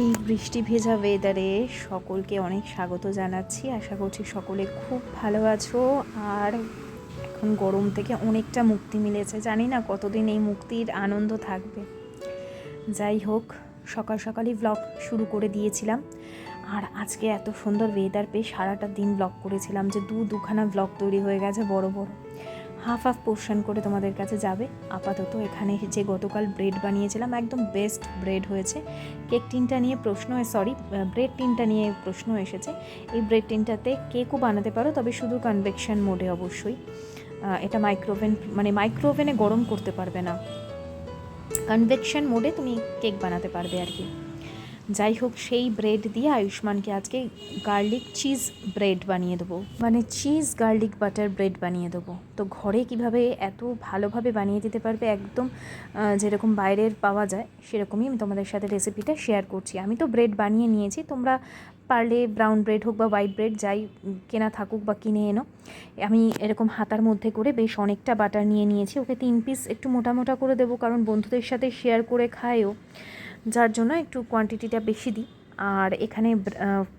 এই বৃষ্টি ভেজা ওয়েদারে সকলকে অনেক স্বাগত জানাচ্ছি। আশা করছি সকলে খুব ভালো আছো। আর এখন গরম থেকে অনেকটা মুক্তি মিলেছে। জানি না কতদিন এই মুক্তির আনন্দ থাকবে। যাই হোক, সকাল সকালই ব্লগ শুরু করে দিয়েছিলাম। আর আজকে এত সুন্দর ওয়েদার পেয়ে সারাটা দিন ব্লগ করেছিলাম যে দু দুখানা ব্লগ তৈরি হয়ে গেছে বড় বড়। হাফ হাফ পোর্শন করে তোমাদের কাছে যাবে। আপাতত এখানে যে গতকাল ব্রেড বানিয়েছিলাম, একদম বেস্ট ব্রেড হয়েছে। কেক টিনটা নিয়ে প্রশ্ন সরি ব্রেড টিনটা নিয়ে প্রশ্ন এসেছে। এই ব্রেড টিনটাতে কেকও বানাতে পারো, তবে শুধু কনভেকশন মোডে অবশ্যই। এটা মাইক্রোওভেন মানে মাইক্রোওভেনে গরম করতে পারবে না। কনভেকশন মোডে তুমি কেক বানাতে পারবে আর কি। যাই হোক সেই ব্রেড দিয়ে আয়ুষ্মানকে আজকে গার্লিক চিজ ব্রেড বানিয়ে দেবো। মানে চিজ, গার্লিক বাটার ব্রেড বানিয়ে দেবো। তো ঘরে কীভাবে এত ভালোভাবে বানিয়ে দিতে পারবে একদম যেরকম বাইরের পাওয়া যায়, সেরকমই আমি তোমাদের সাথে রেসিপিটা শেয়ার করছি। আমি তো ব্রেড বানিয়ে নিয়েছি, তোমরা পারলে ব্রাউন ব্রেড হোক বা হোয়াইট ব্রেড যাই কেনা থাকুক বা কিনে এনো। আমি এরকম হাতার মধ্যে করে বেশ অনেকটা বাটার নিয়ে নিয়েছি। ওকে তিন পিস একটু মোটা মোটা করে দেবো, কারণ বন্ধুদের সাথে শেয়ার করে খায়ও। যার জন্য একটু কোয়ান্টিটিটা বেশি দিই। আর এখানে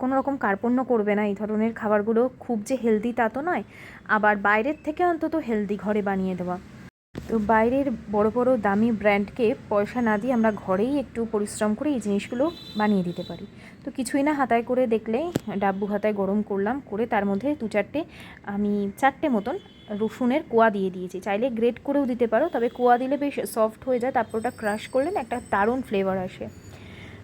কোনো রকম কার্পণ্য করবে না। এই ধরনের খাবারগুলো খুব যে হেলদি তা তো নয়। আবার বাইরের থেকে অন্তত হেলদি ঘরে বানিয়ে দেওয়া। তো বাইরের বড় বড় দামি ব্র্যান্ডকে পয়সা না দিয়ে আমরা ঘরেই একটু পরিশ্রম করে এই জিনিসগুলো বানিয়ে দিতে পারি। তো কিছুই না হাতায় করে দেখলে, ডাব্বু হাতায় গরম করলাম, করে তার মধ্যে দু চারটে, আমি চারটে মতন রসুনের কোয়া দিয়ে দিয়েছি। চাইলে গ্রেট করেও দিতে পারো, তবে কোয়া দিলে বেশ সফট হয়ে যায় তারপর ওটা ক্রাশ করলেন একটা দারুণ ফ্লেভার আসে।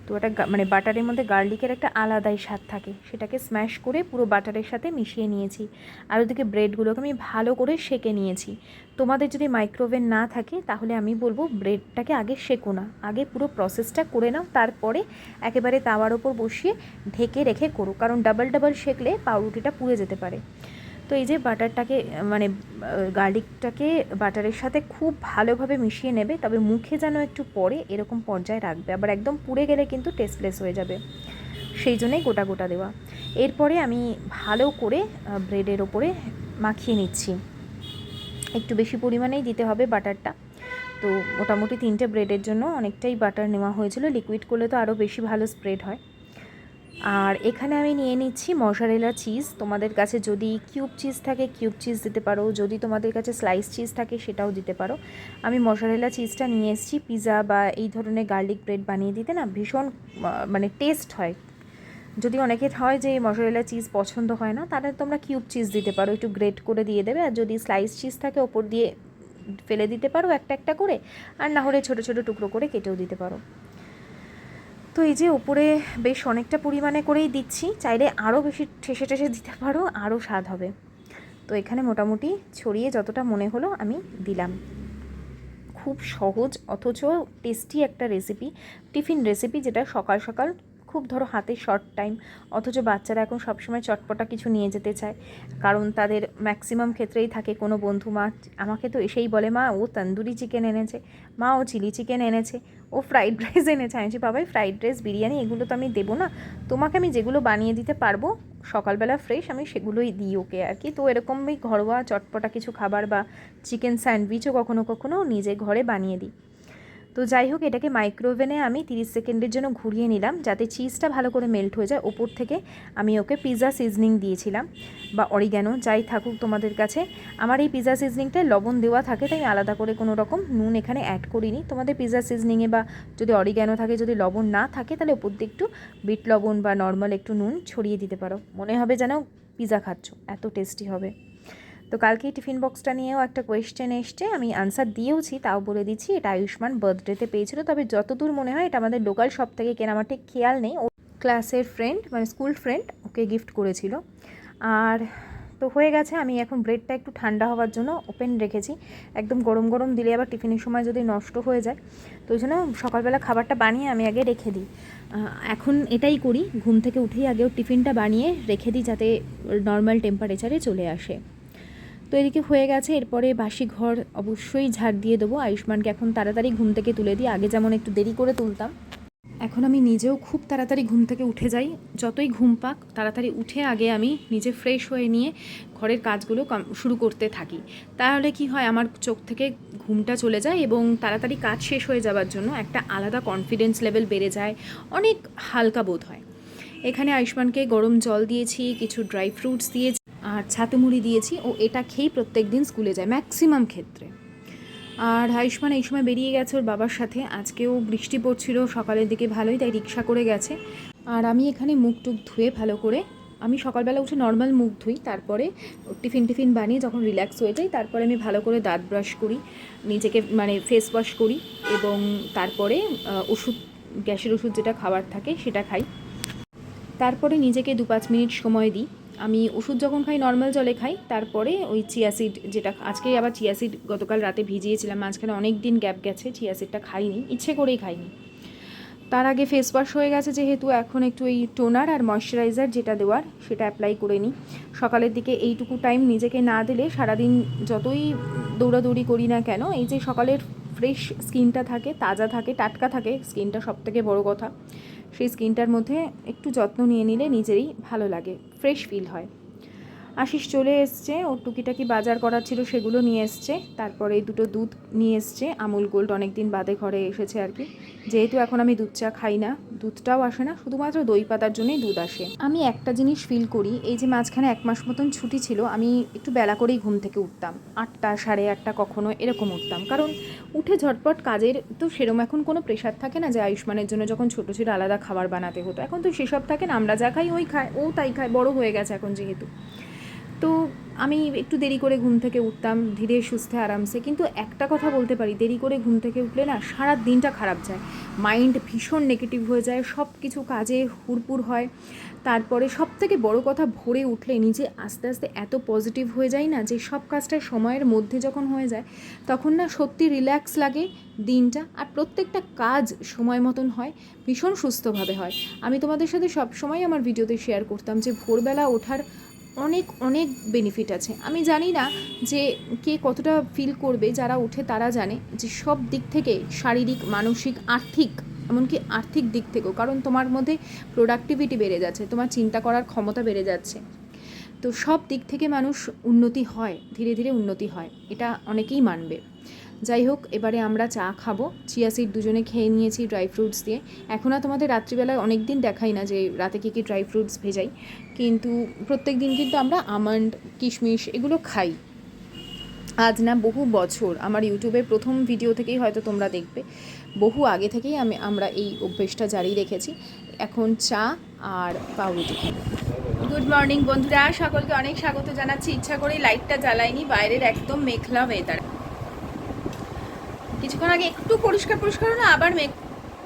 তো ওটা মানে বাটারের মধ্যে গার্লিকের একটা আলাদাই স্বাদ থাকে। সেটাকে স্ম্যাশ করে পুরো বাটারের সাথে মিশিয়ে নিয়েছি। আর ওদিকে ব্রেডগুলোকে আমি ভালো করে সেকে নিয়েছি। তোমাদের যদি মাইক্রোওভেন না থাকে, তাহলে আমি বলব ব্রেডটাকে আগে শেকো না। আগে পুরো প্রসেসটা করে নাও, তারপরে একেবারে তাওয়ার ওপর বসিয়ে ঢেকে রেখে করো। কারণ ডাবল ডাবল শেকলে পাউরুটিটা পুড়ে যেতে পারে। তো এই যে বাটারটাকে মানে গার্লিকটাকে বাটারের সাথে খুব ভালোভাবে মিশিয়ে নেবে, তবে মুখে যেন একটু পরে এরকম পর্যায়ে রাখবে। আবার একদম পুড়ে গেলে কিন্তু টেস্টলেস হয়ে যাবে। সেই জন্যেই গোটা গোটা দেওয়া। এরপরে আমি ভালো করে ব্রেডের ওপরে মাখিয়ে নিচ্ছি। একটু বেশি পরিমাণেই দিতে হবে বাটারটা। তো মোটামুটি তিনটে ব্রেডের জন্য অনেকটাই বাটার নেওয়া হয়েছিল। লিকুইড করলে তো আরও বেশি ভালো স্প্রেড হয়। আর এখানে আমি নিয়ে নিচ্ছি মশারেলা চিজ তোমাদের কাছে যদি কিউব চিজ থাকে কিউব চিজ দিতে পারো। যদি তোমাদের কাছে স্লাইস চিজ থাকে, সেটাও দিতে পারো। আমি মশারেলা চিজটা নিয়ে এসেছি। পিৎজা বা এই ধরনের গার্লিক ব্রেড বানিয়ে দিতে না ভীষণ মানে টেস্ট হয়। যদি অনেকের হয় যে মশারেলা চিজ পছন্দ হয় না, তাহলে তোমরা কিউব চিজ দিতে পারো। একটু গ্রেট করে দিয়ে দেবে। আর যদি স্লাইস চিজ থাকে, ওপর দিয়ে ফেলে দিতে পারো একটা একটা করে। আর না হলে ছোটো ছোটো টুকরো করে কেটেও দিতে পারো। তো এই যে ওপরে বেশ অনেকটা পরিমাণে করেই দিচ্ছি, চাইলে আরও বেশি ঠেসে ঠেসে দিতে পারো আরও স্বাদ হবে। তো এখানে মোটামুটি ছড়িয়ে যতটা মনে হলো আমি দিলাম। খুব সহজ অথচ টেস্টি একটা রেসিপি টিফিন রেসিপি যেটা সকাল সকাল খুব ধরো হাতে শর্ট টাইম অথচ বাচ্চারা এখন সবসময় চটপটা কিছু নিয়ে যেতে চায়। কারণ তাদের ম্যাক্সিমাম ক্ষেত্রেই থাকে কোনো বন্ধু, মা আমাকে তো এসেই বলে, মা, ও তন্দুরি চিকেন এনেছে, মা, ও চিলি চিকেন এনেছে, ও ফ্রাইড রাইস এনেছে। আমি বাবাই ফ্রাইড রাইস বিরিয়ানি, এগুলো তো আমি দেবো না। তোমাকে আমি যেগুলো বানিয়ে দিতে পারব, সকালবেলা ফ্রেশ আমি সেগুলোই দিই ওকে আর কি। তো এরকমই ঘরোয়া চটপটা কিছু খাবার বা চিকেন স্যান্ডউইচও কখনো কখনো নিজে ঘরে বানিয়ে দিই। তো যাই হোক, এটাকে মাইক্রোওভেনে আমি তিরিশ সেকেন্ডের জন্য ঘুরিয়ে নিলাম যাতে চিজটা ভালো করে মেল্ট হয়ে যায়। ওপর থেকে আমি ওকে পিৎজা সিজনিং দিয়েছিলাম বা অরিগ্যানো যাই থাকুক তোমাদের কাছে। আমার এই পিৎজা সিজনিংটায় লবণ দেওয়া থাকে, তাই আলাদা করে কোনো রকম নুন এখানে অ্যাড করিনি। তোমাদের পিৎজা সিজনিংয়ে বা যদি অরিগ্যানো থাকে, যদি লবণ না থাকে, তাহলে ওপর দিয়ে একটু বিট লবণ বা নর্মাল একটু নুন ছড়িয়ে দিতে পারো। মনে হবে যেন পিৎজা খাচ্ছ, এত টেস্টি হবে। তো কালকে টিফিন বক্সটা নিয়েও একটা কোয়েশ্চেন এসছে, আমি আনসার দিয়েওছি, তাও বলে দিচ্ছি, এটা আয়ুষ্মান বার্থডেতে পেয়েছিল, তবে যতদূর মনে হয় এটা আমাদের লোকাল শপ থেকে কেনা, আমার ঠিক খেয়াল নেই, ও ক্লাসের ফ্রেন্ড মানে স্কুল ফ্রেন্ড ওকে গিফট করেছিল। আর তো হয়ে গেছে, আমি এখন ব্রেডটা একটু ঠান্ডা হওয়ার জন্য ওপেন রেখেছি, একদম গরম গরম দিলে আবার টিফিনের সময় যদি নষ্ট হয়ে যায়, তো ওই জন্য সকালবেলা খাবারটা বানিয়ে আমি আগে রেখে দিই। এখন এটাই করি, ঘুম থেকে উঠেই আগেও টিফিনটা বানিয়ে রেখে দিই, যাতে নর্মাল টেম্পারেচারে চলে আসে। তো এদিকে হয়ে গেছে, এরপরে বাসি ঘর অবশ্যই ঝাড় দিয়ে দেবো। আয়ুষ্মানকে এখন তাড়াতাড়ি ঘুম থেকে তুলে দিই, আগে যেমন একটু দেরি করে তুলতাম। এখন আমি নিজেও খুব তাড়াতাড়ি ঘুম থেকে উঠে যাই। যতই ঘুম পাক, তাড়াতাড়ি উঠে আগে আমি নিজে ফ্রেশ হয়ে নিয়ে ঘরের কাজগুলো শুরু করতে থাকি। তাহলে কি হয়, আমার চোখ থেকে ঘুমটা চলে যায় এবং তাড়াতাড়ি কাজ শেষ হয়ে যাওয়ার জন্য একটা আলাদা কনফিডেন্স লেভেল বেড়ে যায়, অনেক হালকা বোধ হয়। এখানে আয়ুষ্মানকে গরম জল দিয়েছি, কিছু ড্রাই ফ্রুটস দিয়েছি। আর ছাতু মুড়ি দিয়েছি ও এটা খেয়েই প্রত্যেক দিন স্কুলে যায় ম্যাক্সিমাম ক্ষেত্রে। আর আয়ুষ্মান এই সময় বেরিয়ে গেছে ওর বাবার সাথে। আজকেও বৃষ্টি পড়ছিল, সকালের দিকে ভালোই, তাই রিক্সা করে গেছে। আর আমি এখানে মুখ টুক ধুয়ে ভালো করে, আমি সকালবেলা উঠে নর্মাল মুখ ধুই, তারপরে টিফিন টিফিন বানিয়ে যখন রিল্যাক্স হয়ে যাই, তারপরে আমি ভালো করে দাঁত ব্রাশ করি, নিজেকে মানে ফেস ওয়াশ করি এবং তারপরে ওষুধ, গ্যাসের ওষুধ যেটা খাবার থাকে সেটা খাই। তারপরে নিজেকে দু পাঁচ মিনিট সময় দিই। আমি ওষুধ যখন খাই নর্মাল জলে খাই, তারপরে ওই চিয়াসিড যেটা আজকে আবার চিয়াসিড গতকাল রাতে ভিজিয়েছিলাম, মাঝখানে অনেক দিন গ্যাপ গেছে চিয়াসিডটা খাইনি, ইচ্ছে করেই খাইনি। তার আগে ফেস ওয়াশ হয়ে গেছে যেহেতু, এখন একটু এই টোনার আর ময়শ্চারাইজার যেটা দেওয়ার, সেটা অ্যাপ্লাই করে নিই। সকালের দিকে এইটুকু টাইম নিজেকে না দিলে সারাদিন যতই দৌড়াদৌড়ি করি না কেন, এই যে সকালের ফ্রেশ স্কিনটা থাকে, তাজা থাকে, টাটকা থাকে স্কিনটা সব থেকে বড়ো কথা। সেই স্কিনটার মধ্যে একটু যত্ন নিয়ে নিলে নিজেরই ভালো লাগে ফ্রেশ ফিল হয়। আশিস চলে এসছে, ওর টুকিটাকি বাজার করার ছিল, সেগুলো নিয়ে এসছে। তারপরে এই দুটো দুধ নিয়ে এসছে। আমুল গোল্ড অনেক দিন বাদে ঘরে এসেছে আর কি। যেহেতু এখন আমি দুধ চা খাই না, দুধটাও আসে না, শুধুমাত্র দই পাতার জন্যই দুধ আসে। আমি একটা জিনিস ফিল করি, এই যে মাঝখানে এক মাস মতন ছুটি ছিল, আমি একটু বেলা করেই ঘুম থেকে উঠতাম। আটটা, সাড়ে আটটা কখনো এরকম উঠতাম। কারণ উঠে ঝটপট কাজের তো সেরম এখন কোনো প্রেশার থাকে না যে আয়ুষ্মানের জন্য যখন ছোটো ছিল আলাদা খাবার বানাতে হতো। এখন তো সেসব থাকে না, আমরা যা খাই ওই খায়, ও তাই খায়, বড় হয়ে গেছে এখন যেহেতু। তো আমি একটু দেরি করে ঘুম থেকে উঠতাম, ধীরে সুস্থে আরামসে। কিন্তু একটা কথা বলতে পারি, দেরি করে ঘুম থেকে উঠলে না সারা দিনটা খারাপ যায়। মাইন্ড ভীষণ নেগেটিভ হয়ে যায় সব কিছু কাজে হুড়পুর হয়। তারপরে সব থেকে বড় কথা, ভোরে উঠলে নিজে আস্তে আস্তে এত পজিটিভ হয়ে যায় না যে সব কাজটা সময়ের মধ্যে যখন হয়ে যায়, তখন না সত্যি রিল্যাক্স লাগে দিনটা। আর প্রত্যেকটা কাজ সময় মতন হয়, ভীষণ সুস্থভাবে হয়। আমি তোমাদের সাথে সব সময় আমার ভিডিওতে শেয়ার করতাম যে ভোরবেলা ওঠার অনেক অনেক বেনিফিট আছে। আমি জানি না যে কে কতটা ফিল করবে যারা ওঠে তারা জানে যে সব দিক থেকে শারীরিক, মানসিক, আর্থিক, এমনকি আর্থিক দিক থেকেও, কারণ তোমার মধ্যে প্রোডাক্টিভিটি বেড়ে যাচ্ছে, তোমার চিন্তা করার ক্ষমতা বেড়ে যাচ্ছে। তো সব দিক থেকে মানুষ উন্নতি হয়, ধীরে ধীরে উন্নতি হয়, এটা অনেকেই মানবে। যাই হোক এবারে আমরা চা খাব। চিয়া সিড দুজনে খেয়ে নিয়েছি ড্রাই ফ্রুটস দিয়ে। এখন আর তোমাদের রাত্রিবেলায় অনেক দিন দেখাই না যে রাতে কী কী ড্রাই ফ্রুটস ভেজাই। কিন্তু প্রত্যেক দিন কিন্তু আমরা আমন্ড, কিশমিশ এগুলো খাই। আজ না বহু বছর আমার ইউটিউবের প্রথম ভিডিও থেকেই হয়তো তোমরা দেখবে। বহু আগে থেকেই আমি, আমরা এই অভ্যেসটা জারি রেখেছি। এখন চা আর পাউরুটি গুড মর্নিং বন্ধুরা, সকলকে অনেক স্বাগত জানাচ্ছি। ইচ্ছা করেই লাইটটা জ্বালাইনি, বাইরের একদম মেঘলা ওয়েদার কিছুক্ষণ আগে একটু পরিষ্কার পরিষ্কার হলো আবার মেঘ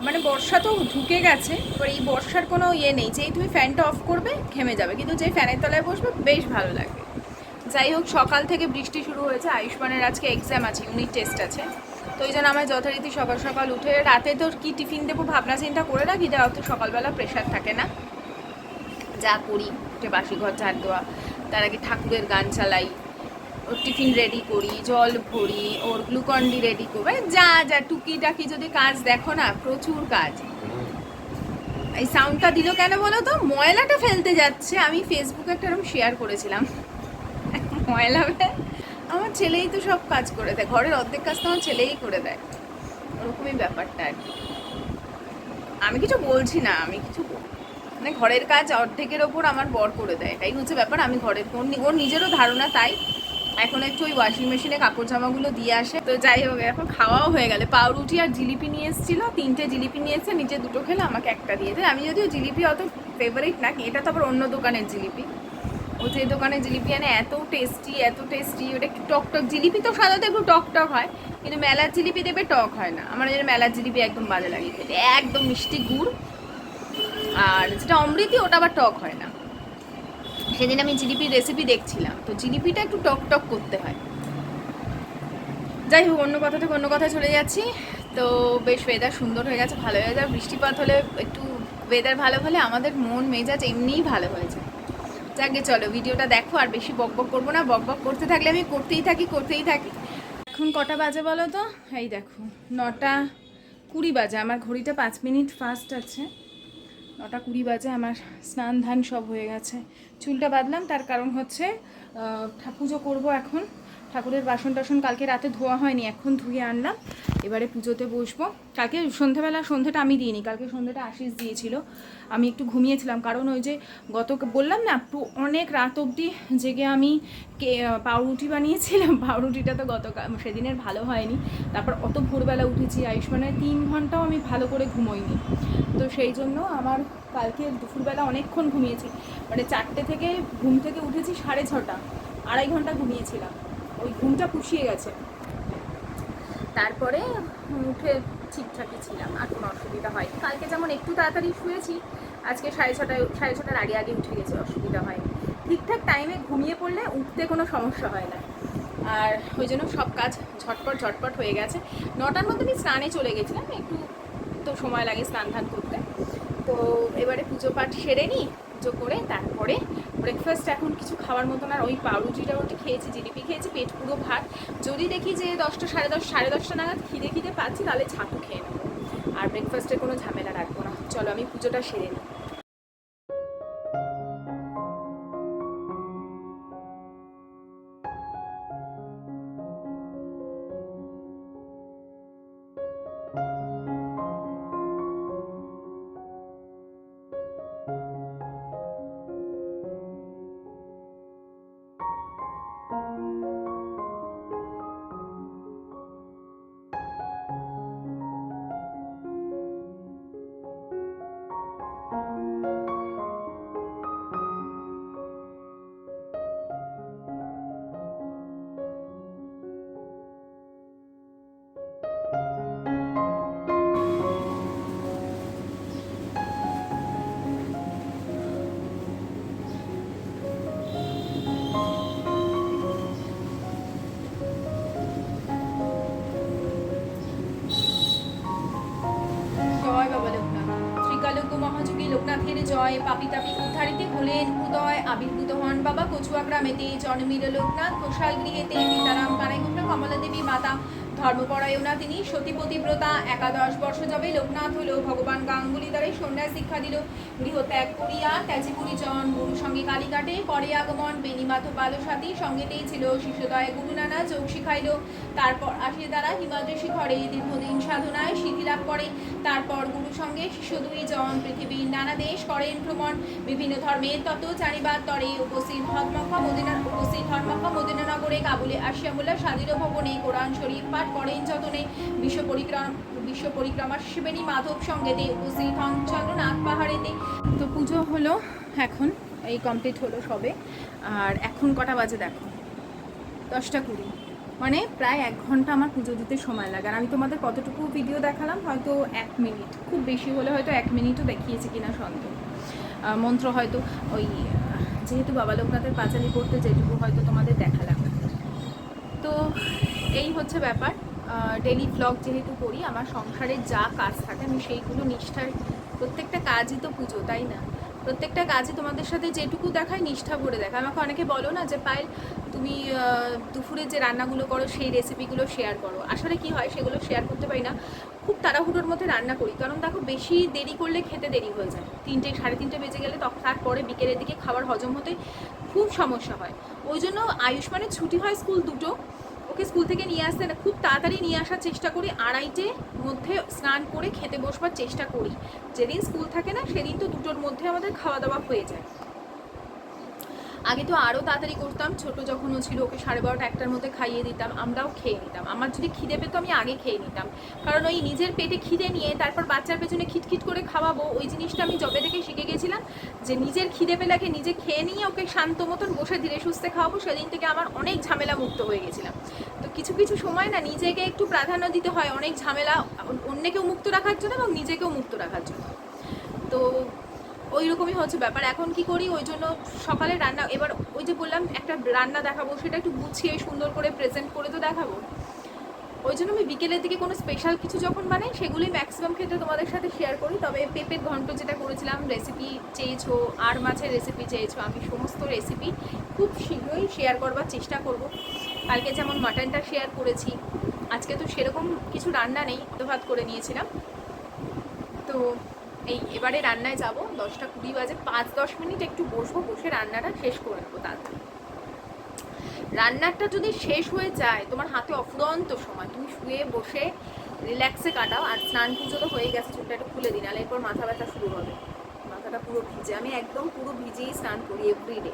মানে বর্ষা তো ঢুকে গেছে, এবার এই বর্ষার কোনো ইয়ে নেই। যেই তুমি ফ্যানটা অফ করবে, ঘেমে যাবে। কিন্তু যেই ফ্যানের তলায় বসবে, বেশ ভালো লাগবে যাই হোক, সকাল থেকে বৃষ্টি শুরু হয়েছে। আয়ুষ্মানের আজকে এক্সাম আছে ইউনিট টেস্ট আছে। তো ওই জন্য আমার যথারীতি সকাল সকাল উঠে, রাতে তো কি টিফিন দেবো ভাবনা চিন্তা করে রাখি, যা অত সকালবেলা প্রেশার থাকে না। যা করি, উঠে বাসি ঘর ঝাড় দেওয়া, তার আগে ঠাকুরের গান চালাই টিফিন রেডি করি জল ভরি ওর গ্লুকন্ডি রেডি করি মানে যা যা টুকি টাকি যদি কাজ দেখো না প্রচুর কাজ। এই সাউন্ডটা দিল কেন বলো তো? ময়লাটা ফেলতে যাচ্ছে। আমি ফেসবুকে একটা এরকম শেয়ার করেছিলাম। ময়লা আমার ছেলেই তো সব কাজ করে দেয়। ঘরের অর্ধেক কাজ তো আমার ছেলেই করে দেয়। ওরকমই ব্যাপারটা আর কি। আমি কিছু বলছি না আমি কিছু মানে ঘরের কাজ অর্ধেকের ওপর আমার বর করে দেয়। এটাই হচ্ছে ব্যাপার। আমি ঘরের ওর নিজেরও ধারণা তাই। এখন একটু ওই ওয়াশিং মেশিনে কাপড় জামাগুলো দিয়ে আসে। তো যাই হোক, এখন খাওয়াও হয়ে গেলে। পাউরুটি আর জিলিপি নিয়ে এসেছিল। তিনটে জিলিপি নিয়ে এসে নিচে দুটো খেলে, আমাকে একটা দিয়ে দেয় আমি যদিও জিলিপি অত ফেভারিট না, এটা তো আবার অন্য দোকানের জিলিপি। ও যে দোকানে জিলিপি আনে, এত টেস্টি এত টেস্টি ওটা একটু টক টক। জিলিপি তো সাধারণত একটু টক টক হয়, কিন্তু মেলার জিলিপি দেবে টক হয় না। আমার যেন মেলার জিলিপি একদম বাজে লাগে একদম মিষ্টি গুড়। আর যেটা অমৃতি, ওটা আবার টক হয় না। সেদিন আমি জিলিপির রেসিপি দেখছিলাম, তো জিলিপিটা একটু টক টক করতে হয়। যাই হোক, অন্য কথা থেকে অন্য কথায় চলে যাচ্ছি। তো বেশ ওয়েদার সুন্দর হয়ে গেছে, ভালো হয়ে যায়। বৃষ্টিপাত হলে একটু ওয়েদার ভালো হলে আমাদের মন মেজাজ এমনিই ভালো হয়ে যায়। যাকে চলো ভিডিওটা দেখো, আর বেশি বক বক করব না। বক বক করতে থাকলে আমি করতেই থাকি করতেই থাকি। এখন কটা বাজে বলো তো? এই দেখো, নটা কুড়ি বাজে। আমার ঘড়িটা পাঁচ মিনিট ফাস্ট আছে। নটা কুড়ি বাজে আমার স্নান ধান সব হয়ে গেছে। চুলটা বাঁধলাম, তার কারণ হচ্ছে পুজো করব এখন। ঠাকুরের বাসন টাসন কালকে রাতে ধোয়া হয়নি, এখন ধুয়ে আনলাম। এবারে পুজোতে বসবো। কালকে সন্ধ্যেবেলা সন্ধ্যেটা আমি দিইনি, কালকে সন্ধ্যেটা আশিস দিয়েছিল। আমি একটু ঘুমিয়েছিলাম, কারণ ওই যে গত বললাম না একটু অনেক রাত অবধি জেগে আমি কে পাউরুটি বানিয়েছিলাম। পাউরুটিটা তো গত সেদিনের ভালো হয়নি। তারপর অত ভোরবেলা উঠেছি, আয়ুষ্মানের তিন ঘন্টাও আমি ভালো করে ঘুমোইনি। তো সেই জন্য আমার কালকে দুপুরবেলা অনেকক্ষণ ঘুমিয়েছি। মানে চারটে থেকে ঘুম থেকে উঠেছি সাড়ে ছটা। আড়াই ঘণ্টা ঘুমিয়েছিলাম। ওই ঘুমটা পুষিয়ে গেছে। তারপরে উঠে ঠিকঠাকই ছিলাম, আর কোনো অসুবিধা হয়নি। কালকে যেমন একটু তাড়াতাড়ি শুয়েছি, আজকে সাড়ে ছটায় সাড়ে ছটার আগে আগে উঠে গেছে, অসুবিধা হয়নি। ঠিকঠাক টাইমে ঘুমিয়ে পড়লে উঠতে কোনো সমস্যা হয় না। আর ওই জন্য সব কাজ ঝটপট ঝটপট হয়ে গেছে। নটার মধ্যে আমি স্নানে চলে গেছিলাম, একটু তো সময় লাগে স্নান ধান করতে। তো এবারে পুজো পাঠ সেরে নিই, পুজো করে তারপরে ব্রেকফাস্ট এখন কিছু খাওয়ার মতন আর ওই পাউরুটিটা ওটি খেয়েছি, জিলিপি খেয়েছি, পেট পুরো ভাত। যদি দেখি যে দশটা, সাড়ে দশ, সাড়ে দশটা নাগাদ খিদে খিদে পাচ্ছি, তাহলে ছাতু খেয়ে নেব। আর ব্রেকফাস্টে কোনো ঝামেলা রাখব না। চলো আমি পুজোটা সেরে নিই। লোকনাথের জয় পাপি তাপি উদ্ধারিতে হলেন উদয়, আবির্ভূত হন বাবা কচুয়া গ্রামেতে। জন্মিল লোকনাথ ঘোষাল গৃহেতে পিতারাম কানাইগুপ্তা কমলা দেবী মাতা ধর্মপরায়ণা তিনি। সতীপতিব্রতা একাদশ বর্ষ যাবে লোকনাথ হলো ভগবান গাঙ্গুলি দ্বারাই সন্ন্যাস শিক্ষা দিল গৃহ ত্যাগ করিয়া ত্যাজিপুরি জন গুরু সঙ্গে কালীঘাটে পরে আগমন বেনিমাথ বালসাথী, সঙ্গেতেই ছিল শিশুদয় গুরু নানা যোগ শিখাইল। তারপর আসিয়া দ্বারা হিমাদ্রি শিখরে দীর্ঘদিন সাধনায় সিদ্ধি লাভ করে। তারপর গুরু সঙ্গে শিষ্য দুই জন পৃথিবীর নানা দেশ করেন ভ্রমণ। বিভিন্ন ধর্মের তত্ত্ব জানিবার তরে উপস্থিত ধর্মক্ষা মদিনা উপস্থিত ধর্মক্ষা মদিনানগরে কাবুলে আসিয়া মোল্লা স্বাধীন ভবনে কোরআন শরীফ পাঠ করেন। যতনে বিশ্ব পরিক্রমা বিশ্ব পরিক্রমা শিবেনী মাধব সঙ্গেতে উপস্থিত হন চন্দ্রনাথ পাহাড়েতে। তো পুজো হলো এখন, এই কমপ্লিট হলো সবে। আর এখন কটা বাজে দেখো? দশটা কুড়ি। মানে প্রায় এক ঘণ্টা আমার পুজো দিতে সময় লাগে। আর আমি তোমাদের কতটুকু ভিডিও দেখালাম, হয়তো এক মিনিট। খুব বেশি হলে হয়তো এক মিনিটও দেখিয়েছি কিনা সন্দেহ। মন্ত্র হয়তো ওই, যেহেতু বাবা লোকনাথের পাঁচালি করতে যেটুকু হয়তো তোমাদের দেখালাম। তো এই হচ্ছে ব্যাপার। ডেলি ব্লগ যেহেতু করি, আমার সংসারের যা কাজ থাকে, আমি সেইগুলো নিষ্ঠার প্রত্যেকটা কাজই তো পুজো, তাই না? প্রত্যেকটা কাজই তোমাদের সাথে যেটুকু দেখায় নিষ্ঠা ভরে দেখায়। আমাকে অনেকে বলো না যে, পায়েল, তুমি দুপুরে যে রান্নাগুলো করো, সেই রেসিপিগুলো শেয়ার করো। আসলে কি হয়, সেগুলো শেয়ার করতে পারি না। খুব তাড়াহুড়োর মধ্যে রান্না করি। কারণ দেখো, বেশি দেরি করলে খেতে দেরি হয়ে যায়। তিনটে, সাড়ে তিনটে বেজে গেলে তখন তারপরে বিকেলের দিকে খাবার হজম হতে খুব সমস্যা হয়। ওই জন্য আয়ুষ্মানের ছুটি হয় স্কুল দুটো। ওকে স্কুল থেকে নিয়ে আসতে না, খুব তাড়াতাড়ি নিয়ে আসার চেষ্টা করি, আড়াইটে মধ্যে স্নান করে খেতে বসবার চেষ্টা করি। যেদিন স্কুল থাকে না, সেদিন তো দুটোর মধ্যে আমাদের খাওয়া দাওয়া হয়ে যায়। আগে তো আরও তাড়াতাড়ি করতাম, ছোট যখন ও ছিল, ওকে সাড়ে বারোটা একটার মধ্যে খাইয়ে দিতাম, আমরাও খেয়ে নিতাম। আমার যদি খিদে পেতো, আমি আগে খেয়ে নিতাম। কারণ ওই নিজের পেটে খিদে নিয়ে, তারপর বাচ্চার পেছনে খিটখিট করে খাওয়াবো, ওই জিনিসটা আমি জবে থেকে শিখে গেছিলাম, যে নিজের খিদে পেলাকে নিজে খেয়ে নিয়ে ওকে শান্ত মতন বসে ধীরে সুস্থে খাওয়াবো, সেদিন থেকে আমার অনেক ঝামেলা মুক্ত হয়ে গেছিলাম। তো কিছু কিছু সময় না, নিজেকে একটু প্রাধান্য দিতে হয়, অনেক ঝামেলা, অন্যকেও মুক্ত রাখার জন্য এবং নিজেকেও মুক্ত রাখার জন্য। তো ওই রকমই হচ্ছে ব্যাপার। এখন কি করি? ওই জন্য সকালে রান্না, এবার ওই যে বললাম, একটা রান্না দেখাবো, সেটা একটু গুছিয়ে সুন্দর করে প্রেজেন্ট করে তো দেখাবো। ওই জন্য আমি বিকেলের দিকে কোনো স্পেশাল কিছু যখন বানাই, সেগুলোই ম্যাক্সিমাম ক্ষেত্রে তোমাদের সাথে শেয়ার করি। তবে পেঁপের ঘন্ট যেটা করেছিলাম রেসিপি চেয়েছো, আর মাছের রেসিপি চেয়েছো, আমি সমস্ত রেসিপি খুব শীঘ্রই শেয়ার করবার চেষ্টা করব। কালকে যেমন মাটনটা শেয়ার করেছি, আজকে তো সেরকম কিছু রান্না নেই, ভাত করে নিয়েছিলাম। তো এই এবারে রান্নায় যাব। দশটা কুড়ি বাজে, পাঁচ দশ মিনিট একটু বসবো, বসে রান্নাটা শেষ করে নেব রান্নাটা যদি শেষ হয়ে যায়, তোমার হাতে অফুরন্ত সময়, তুমি শুয়ে বসে রিল্যাক্সে কাটাও, আর স্নান পুজো তো হয়ে গেছে, চুলটা একটু খুলে দিন নাহলে এরপর মাথা ব্যথা শুরু হবে। মাথাটা পুরো ভিজে, আমি একদম পুরো ভিজেই স্নান করি এভরিডে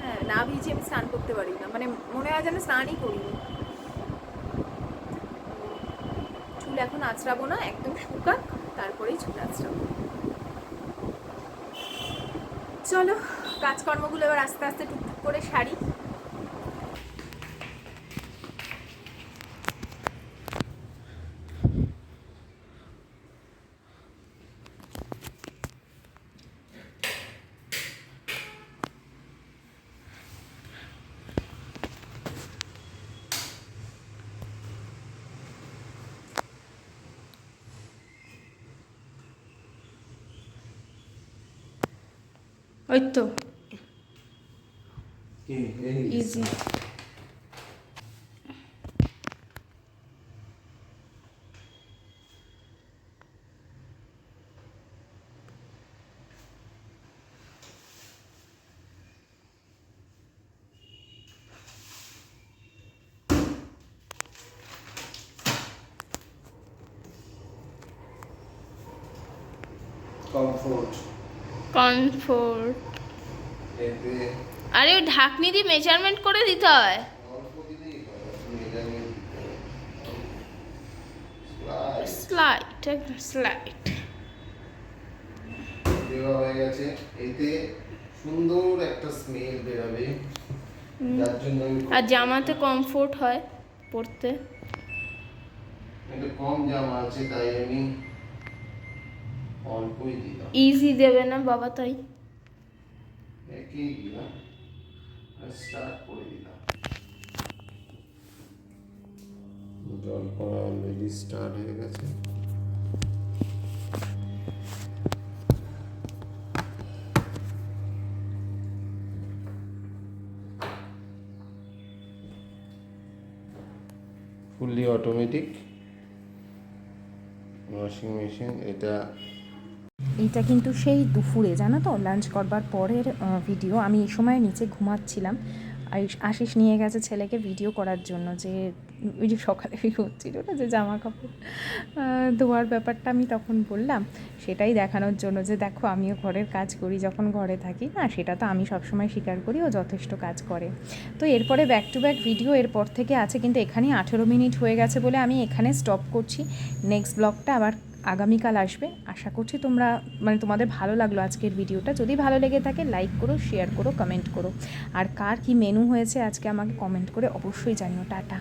হ্যাঁ না ভিজে আমি স্নান করতে পারি না মানে মনে হয় যেন স্নানই করিনি। চুল এখন আঁচড়াবো না, একদম শুকাক। তারপরেই চুল আঁচড়াবো চলো কাজকর্মগুলো এবার আস্তে আস্তে টুকটুক করে সারি। ওই তো ইজি কমফোর্ট কমফোর্ট। আরে, ওই ঢাকনি দিয়ে মেজারমেন্ট করে দিতে হয়। স্লাইড স্লাইড হয়ে গেছে এতে সুন্দর একটা স্মেল বেরোবে আর জামাতে কমফোর্ট হয় একটু কম জামা আছে, তাই আমি অল্পই দিলাম। ইজি দেবে না বাবা তাই। একই দিলাম। আর স্টার্ট করে দিলাম। জল পড়া অলরেডি স্টার্ট হয়ে গেছে। ফুললি অটোমেটিক ওয়াশিং মেশিন এটা এইটা কিন্তু সেই দুপুরে, জানো তো? লাঞ্চ করবার পরের ভিডিও আমি এই সময় নিচে ঘুমাচ্ছিলাম। আশিস নিয়ে গেছে ছেলেকে ভিডিও করার জন্য যে, ওই যে সকালে হচ্ছিল না, যে জামা কাপড় ধোয়ার ব্যাপারটা আমি তখন বললাম। সেটাই দেখানোর জন্য যে, দেখো, আমিও ঘরের কাজ করি, যখন ঘরে থাকি। না, সেটা তো আমি সবসময় স্বীকার করি, ও যথেষ্ট কাজ করে। তো এরপরে ব্যাক টু ব্যাক ভিডিও এরপর থেকে আছে, কিন্তু এখানেই আঠেরো মিনিট হয়ে গেছে বলে আমি এখানে স্টপ করছি। নেক্সট ব্লগটা আবার আগামীকাল আসবে। আশা করছি তোমরা মানে তোমাদের ভালো লাগল আজকের ভিডিওটা। যদি ভালো লেগে থাকে লাইক করো শেয়ার করো কমেন্ট করো। আর কার কি মেনু হয়েছে, আজকে আমাকে কমেন্ট করে অবশ্যই জানিও। টাটা।